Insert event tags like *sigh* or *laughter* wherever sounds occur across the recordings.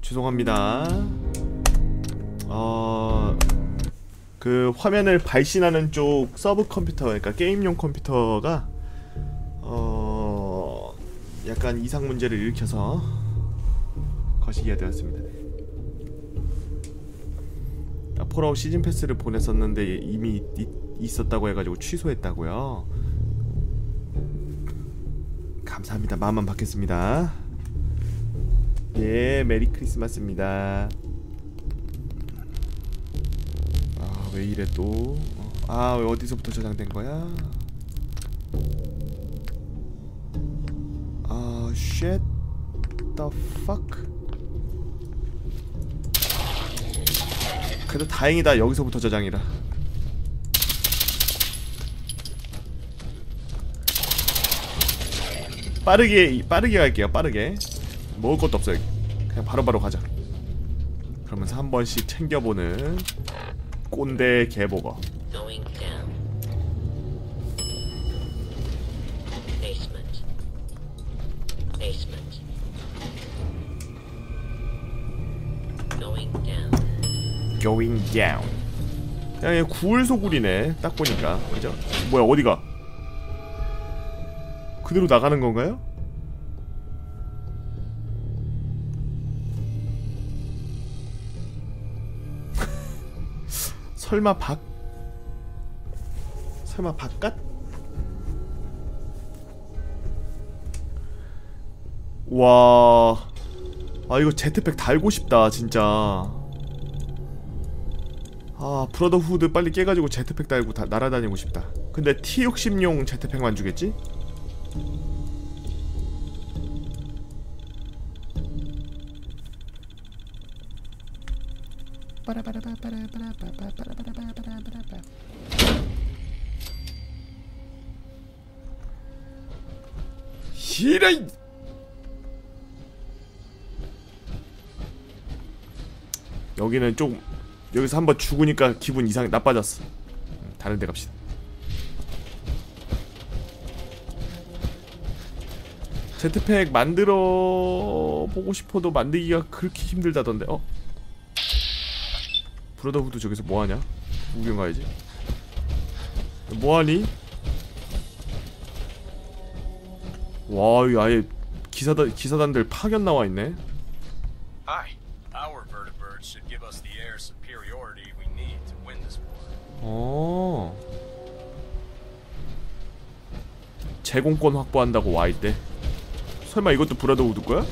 죄송합니다. 어... 그 화면을 발신하는 쪽 서브 컴퓨터 그러니까 게임용 컴퓨터가 어... 약간 이상 문제를 일으켜서 거시기가 되었습니다. 아, 폴아웃 시즌 패스를 보냈었는데 이미 이, 있었다고 해가지고 취소했다고요. 감사합니다. 마음만 받겠습니다. 예, 메리 크리스마스입니다. 아, 왜 이래 또? 아, 왜 어디서부터 저장된 거야? 아, shit. The fuck? 그래도 다행이다. 여기서부터 저장이라. 빠르게 빠르게 갈게요. 빠르게. 먹을 것도 없어요. 그냥 바로바로 바로 가자. 그러면서 한 번씩 챙겨보는 꼰대 개보거. Going down. 그냥 얘 구울 소굴이네. 딱 보니까 그죠? 뭐야 어디가? 그대로 나가는 건가요? *laughs* 설마 밖? 설마 바깥? 와, 아 이거 제트팩 달고 싶다 진짜. 아 브러더 후드 빨리 깨가지고 제트팩 달고 다 날아다니고 싶다. 근데 T60용 제트팩만 주겠지? 히라이 여기는 좀 여기서 한번 죽으니까 기분 이상 나빠졌어. 음, 다른 데 갑시다 제트팩 만들어 보고 싶어도 만들기가 그렇게 힘들다던데 어? 브로더후드 저기서 뭐하냐? 구경 가야지 뭐하니? 와, 이 아예 기사단 기사단들 파견 나와 있네. Hi. Our vertibirds should give us the air superiority we need to win this war. 어. 제공권 확보한다고 와 있대. 설마 이것도 브라더 우드 거야?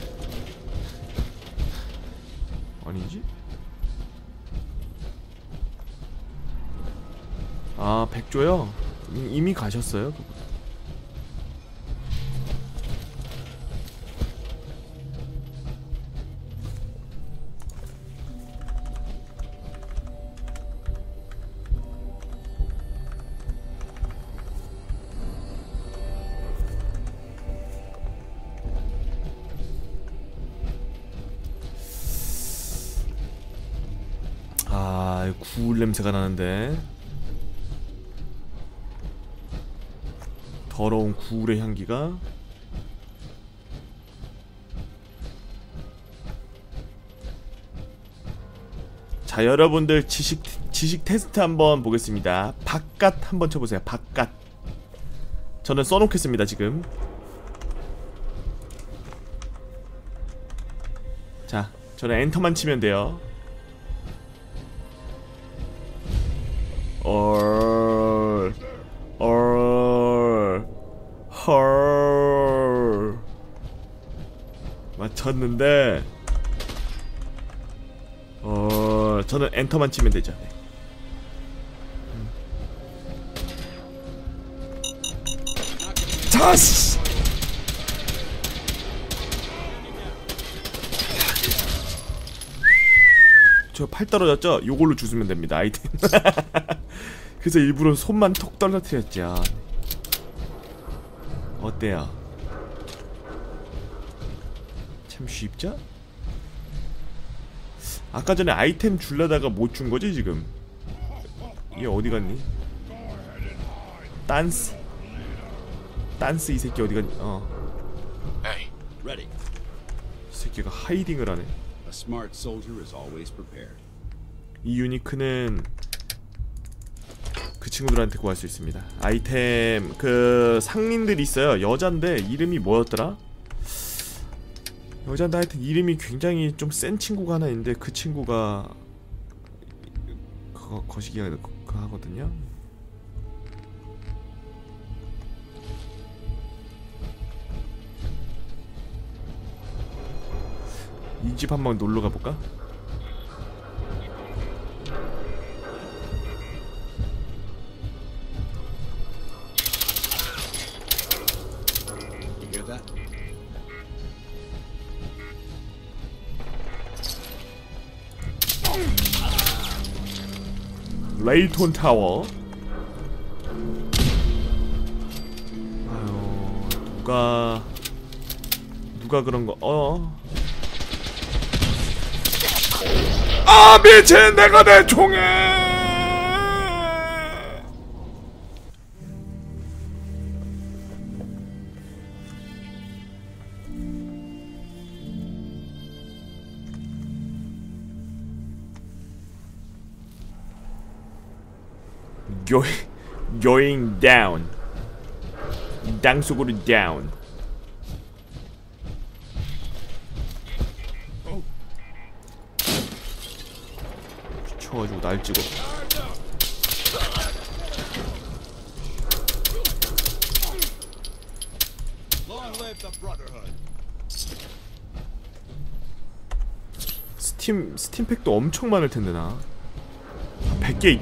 아니지? 아, 백조요? 이- 이미 가셨어요? 그분. 구울 냄새가 나는데. 더러운 구울의 향기가. 자, 여러분들 지식 지식 테스트 한번 보겠습니다. 바깥 한번 쳐보세요. 바깥. 저는 써놓겠습니다 지금. 자, 저는 엔터만 치면 돼요. 얼, 얼, 헐. 맞췄는데, 어, 저는 엔터만 치면 되죠. 네. 자스! 저팔 떨어졌죠? 요걸로 주시면 됩니다 아이템 *laughs* 그래서 일부러 손만 톡 떨어뜨렸죠 어때요? 참 쉽죠? 아까 전에 아이템 줄려다가 못 준 거지 지금 얘 어디 갔니? 딴스 딴스 이 새끼 어디 갔니? 어 Hey, Ready. 이 새끼가 하이딩을 하네. 이 유니크는 그 친구들한테 구할 수 있습니다. 아이템 그 상린들이 있어요. 여잔데 이름이 뭐였더라? 여잔데 하여튼 이름이 굉장히 좀 센 친구가 하나 있는데 그 친구가 그거 거시기가 하거든요. 이 집 한번 놀러 가볼까? 레이톤 타워. 아유 누가 누가 그런 거 어? 아 미친 내가 내 총에. Going, going down. 땅속으로 down. 미쳐가지고 날 찍어. 스팀 스팀팩도 엄청 많을 텐데 나. 100개 있겠.